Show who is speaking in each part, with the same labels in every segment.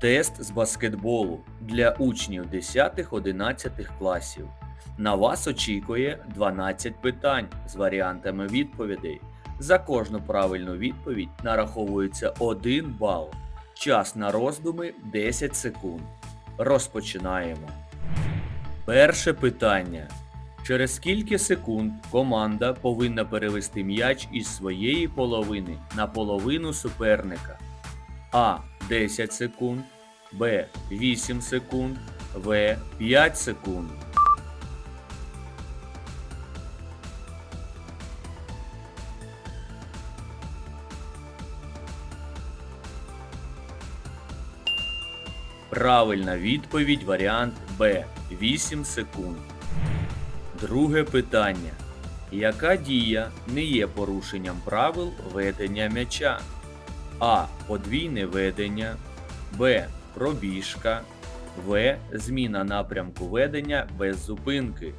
Speaker 1: Тест з баскетболу для учнів 10-11 класів. На вас очікує 12 питань з варіантами відповідей. За кожну правильну відповідь нараховується 1 бал. Час на роздуми 10 секунд. Розпочинаємо. Перше питання. Через скільки секунд команда повинна перевести м'яч із своєї половини на половину суперника? А. 10 секунд, Б. 8 секунд, В. 5 секунд. Правильна відповідь варіант Б. 8 секунд. Друге питання. Яка дія не є порушенням правил ведення м'яча? А. Подвійне ведення, Б. Пробіжка, В. Зміна напрямку ведення без зупинки.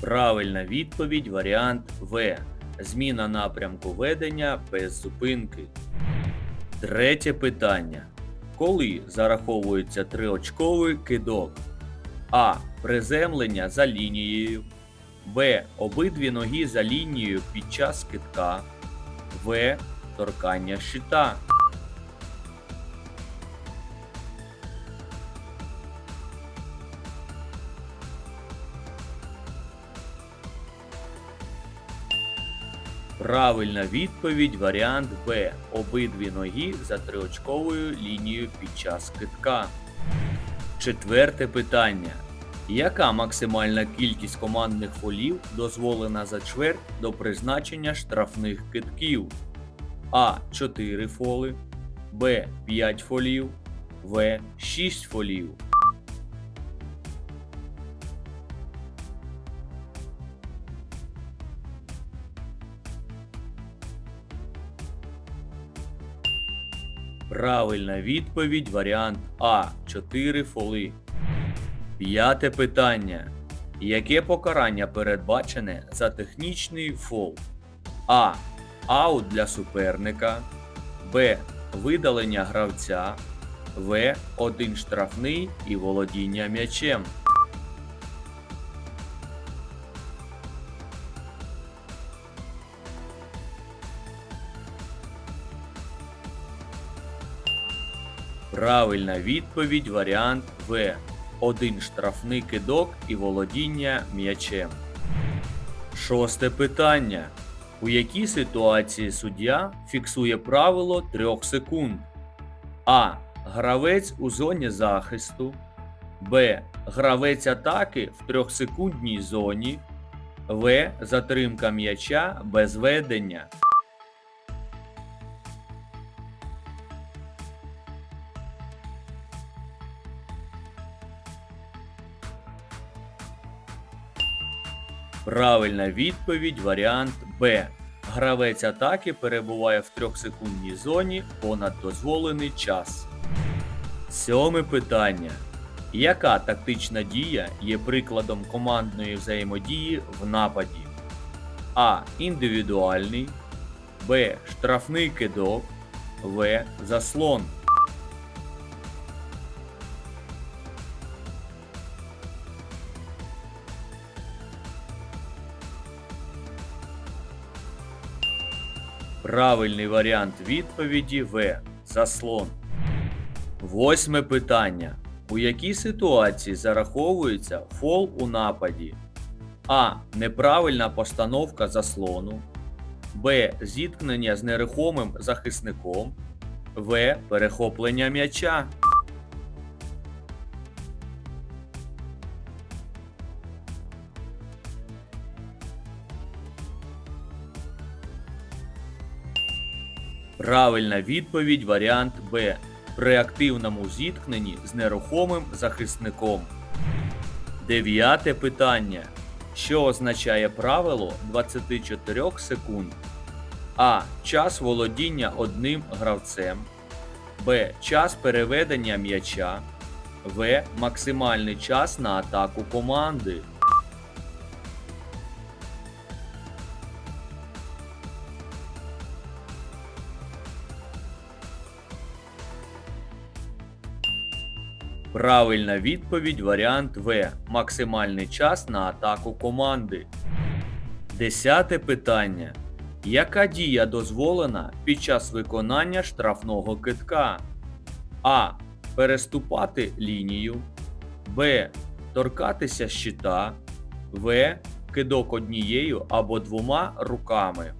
Speaker 1: Правильна відповідь варіант В. Зміна напрямку ведення без зупинки. Третє питання. Коли зараховується триочковий кидок? А. Приземлення за лінією. Б. Обидві ноги за лінією під час китка, В. Торкання щита. Правильна відповідь варіант Б. Обидві ноги за триочковою лінією під час китка. Четверте питання. Яка максимальна кількість командних фолів дозволена за чверть до призначення штрафних китків? А. 4 фоли, Б. 5 фолів, В. 6 фолів. Правильна відповідь варіант А. 4 фоли. П'яте питання. Яке покарання передбачене за технічний фол? А. Аут для суперника. Б. Видалення гравця. В. Один штрафний і володіння м'ячем. Правильна відповідь варіант В. Один штрафний кидок і володіння м'ячем. Шосте питання. У якій ситуації суддя фіксує правило 3 секунд? А. Гравець у зоні захисту. Б. Гравець атаки в 3-секундній зоні. В. Затримка м'яча без ведення. Правильна відповідь варіант Б. Гравець атаки перебуває в 3-секундній зоні понад дозволений час. Сьоме питання. Яка тактична дія є прикладом командної взаємодії в нападі? А. Індивідуальний. Б. Штрафний кидок. В. Заслон. Правильний варіант відповіді В. Заслон. Восьме питання. У якій ситуації зараховується фол у нападі? А. Неправильна постановка заслону. Б. Зіткнення з нерухомим захисником. В. Перехоплення м'яча. Правильна відповідь варіант Б. При активному зіткненні з нерухомим захисником. Дев'яте питання. Що означає правило 24 секунд? А. Час володіння одним гравцем. Б. Час переведення м'яча. В. Максимальний час на атаку команди. Правильна відповідь варіант В. Максимальний час на атаку команди. Десяте питання. Яка дія дозволена під час виконання штрафного китка? А. Переступати лінію. Б. Торкатися щита. В. Кидок однією або двома руками.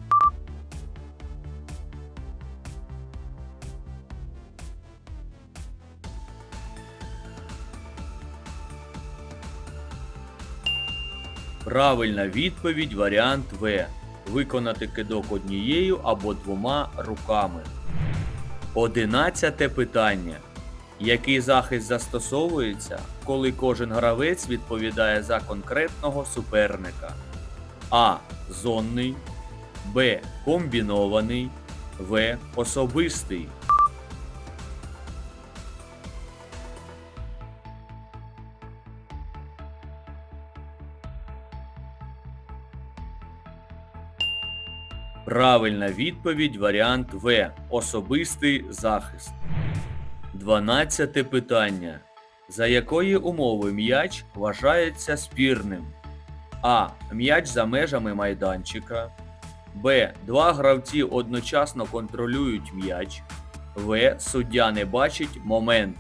Speaker 1: Правильна відповідь варіант В. Виконати кидок однією або двома руками. Одинадцяте питання. Який захист застосовується, коли кожен гравець відповідає за конкретного суперника? А. Зонний. Б. Комбінований. В. Особистий. Правильна відповідь варіант В. Особистий захист. 12 питання. За якої умови м'яч вважається спірним? А. М'яч за межами майданчика. Б. Два гравці одночасно контролюють м'яч. В. Суддя не бачить момент.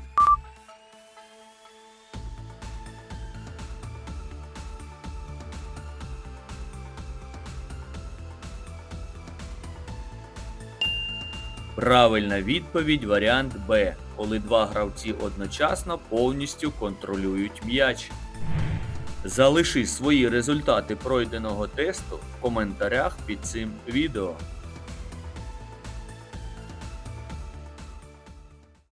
Speaker 1: Правильна відповідь варіант Б, коли два гравці одночасно повністю контролюють м'яч. Залиши свої результати пройденого тесту в коментарях під цим відео.